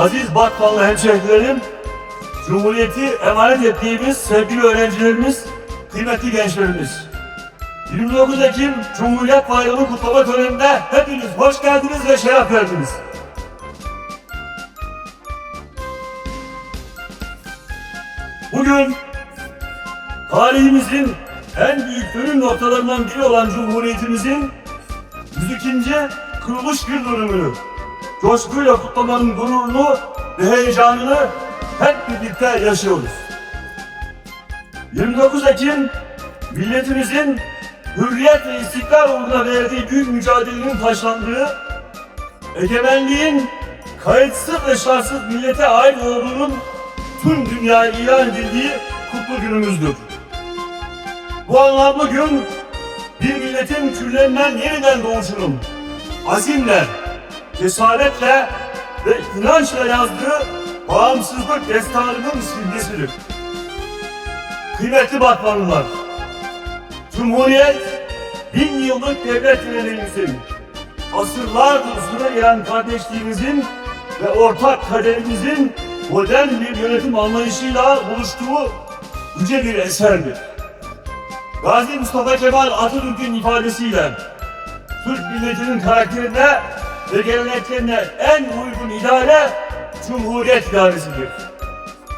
aziz Batmanlı hemşehrilerim, Cumhuriyeti emanet ettiğimiz sevgili öğrencilerimiz, kıymetli gençlerimiz. 29 Ekim Cumhuriyet Bayramı kutlama töreninde hepiniz hoş geldiniz ve şeref verdiniz. Bugün tarihimizin en büyük dönüm noktalarından biri olan Cumhuriyetimizin 102. kuruluş yıl dönümünü coşkuyla kutlamanın gururunu ve heyecanını hep birlikte yaşıyoruz. 29 Ekim milletimizin hürriyet ve istiklal uğruna verdiği büyük mücadelenin taşlandığı, egemenliğin kayıtsız ve şartsız millete ait olduğunun tüm dünyaya ilan edildiği kutlu günümüzdür. Bu anlamlı gün bir milletin küllerinden yeniden doğuşunun azimle, cesaretle ve inançla yazdığı bağımsızlık destanının simgesidir. Kıymetli Batmanlılar, Cumhuriyet bin yıllık devlet geleneğimizin, asırlardır süre gelen kardeşliğimizin ve ortak kaderimizin modern bir yönetim anlayışıyla buluştuğu yüce bir eserdir. Gazi Mustafa Kemal Atatürk'ün ifadesiyle Türk milletinin karakterine ve geleneklerine en uygun idare Cumhuriyet idaresidir.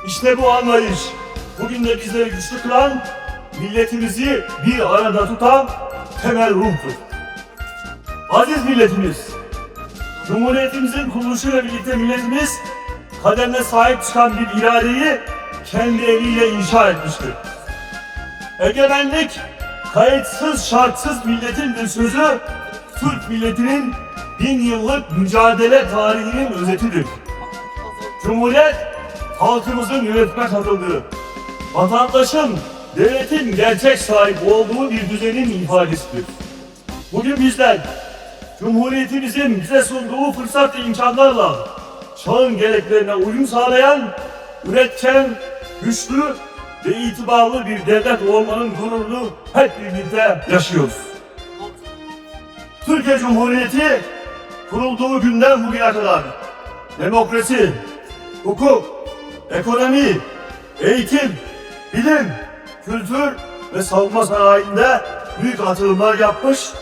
İşte bu anlayış bugün de bizleri güçlü kılan, milletimizi bir arada tutan temel ruhtur. Aziz milletimiz, Cumhuriyetimizin kuruluşuyla birlikte milletimiz kaderine sahip çıkan bir iradeyi kendi eliyle inşa etmiştir. Egemenlik, kayıtsız şartsız milletin bir sözü, Türk milletinin bin yıllık mücadele tarihinin özetidir. Cumhuriyet, halkımızın yönetime katıldığı, vatandaşın, devletin gerçek sahip olduğu bir düzenin ifadesidir. Bugün bizler, Cumhuriyetimizin bize sunduğu fırsat ve imkanlarla çağın gereklerine uyum sağlayan, üretken, güçlü ve itibarlı bir devlet olmanın gururunu hep birlikte yaşıyoruz. Türkiye Cumhuriyeti kurulduğu günden bugüne kadar demokrasi, hukuk, ekonomi, eğitim, bilim, kültür ve savunma sanayinde büyük atılımlar yapmış,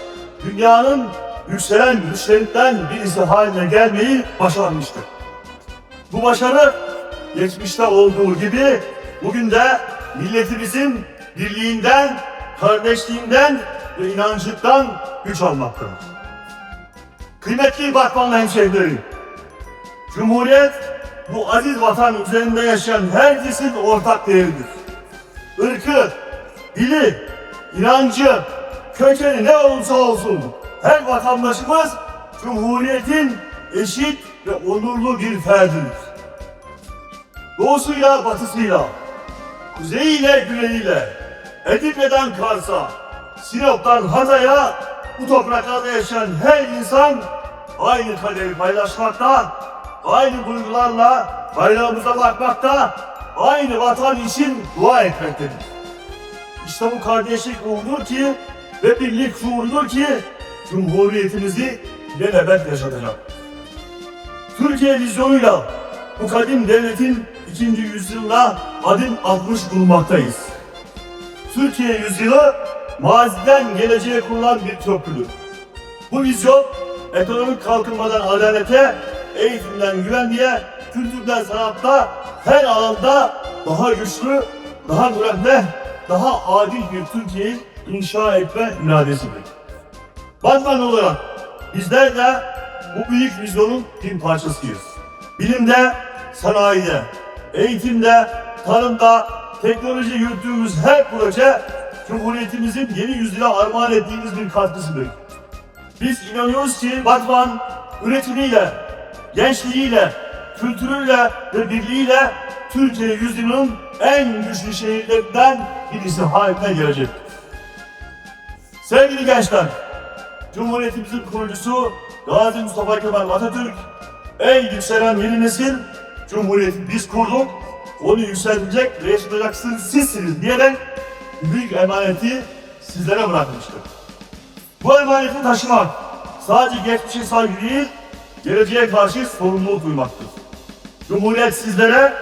dünyanın yükselen güçlerinden birisi haline gelmeyi başarmıştır. Bu başarı geçmişte olduğu gibi bugün de milletimizin birliğinden, kardeşliğinden ve inancından güç almaktadır. Kıymetli Batmanlı hemşehrilerim, Cumhuriyet bu aziz vatan üzerinde yaşayan herkesin ortak değeridir. Irkı, dili, inancı, kökeni ne olursa olsun her vatandaşımız Cumhuriyet'in eşit ve onurlu bir ferdidir. Doğusuyla batısıyla, kuzeyiyle güneyiyle, Edirne'den Kars'a, Sinop'tan Hatay'a bu topraklarda yaşayan her insan aynı kaderi paylaşmakta, aynı duygularla bayrağımıza bakmakta, aynı vatan için dua etmektedir. İşte bu kardeşlik ruhudur ki ve birlik şuurudur ki Cumhuriyetimizi ilelebet yaşatacak. Türkiye vizyonuyla bu kadim devletin ikinci yüzyılına adım atmış bulunmaktayız. Türkiye yüzyılı maziden geleceğe kurulan bir köprüdür. Bu vizyon ekonomik kalkınmadan adalete, eğitimden güvenliğe, kültürden sanatta her alanda daha güçlü, daha müreffeh, daha adil bir Türkiye'yi inşa etme iradesidir. Batman olarak bizler de bu büyük vizyonun bir parçasıyız. Bilimde, sanayide, eğitimde, tarımda, teknoloji yürüttüğümüz her proje Cumhuriyetimizin yeni yüzyıla armağan ettiğimiz bir katkısıdır. Biz inanıyoruz ki Batman üretimiyle, gençliğiyle, kültürüyle ve birliğiyle Türkiye yüzyılının en güçlü şehirlerinden birisi haline gelecektir. Sevgili gençler, Cumhuriyetimizin kurucusu Gazi Mustafa Kemal Atatürk, ey yükselen yeni nesil, Cumhuriyeti biz kurduk, onu yükseltecek ve yaşatacaksınız sizsiniz diyerek büyük emaneti sizlere bırakmıştır. Bu emaneti taşımak sadece geçmişe saygı değil, geleceğe karşı sorumluluk duymaktır. Cumhuriyet sizlere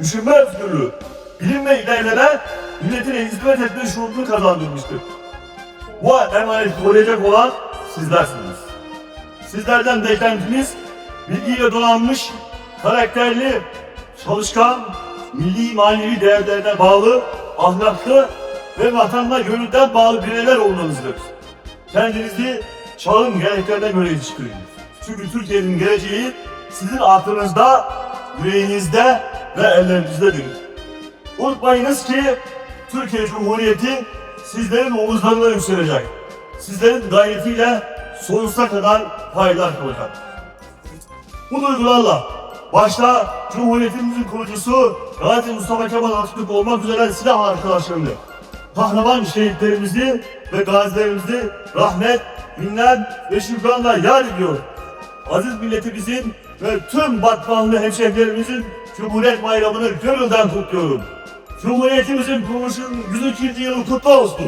düşünme özgürlüğü, bilim ve ilerleme, milletine hizmet etme şuurunu kazandırmıştır. Bu emaneti koruyacak olan sizlersiniz. Sizlerden beklentimiz bilgiyle donanmış, karakterli, çalışkan, milli manevi değerlerine bağlı, ahlaklı ve vatanına gönülden bağlı bireyler olmanızdır. Kendinizi çağın gereklerine göre yetiştirin. Çünkü Türkiye'nin geleceği sizin aklınızda, yüreğinizde ve ellerinizdedir. Unutmayınız ki Türkiye Cumhuriyeti sizlerin omuzlarına yükselecek. Sizlerin gayretiyle sonsuza kadar payidar kalacak. Bu duygularla başta Cumhuriyetimizin kurucusu Gazi Mustafa Kemal Atatürk olmak üzere silah arkadaşlarını, kahraman şehitlerimizi ve gazilerimizi rahmet, minnet ve şükranla yad ediyor. Aziz milletimizin ve tüm Batmanlı hemşehrilerimizin Cumhuriyet Bayramı'nı gönülden kutluyorum. Cumhuriyetimizin kuruluşunun 102. yılı kutlu olsun.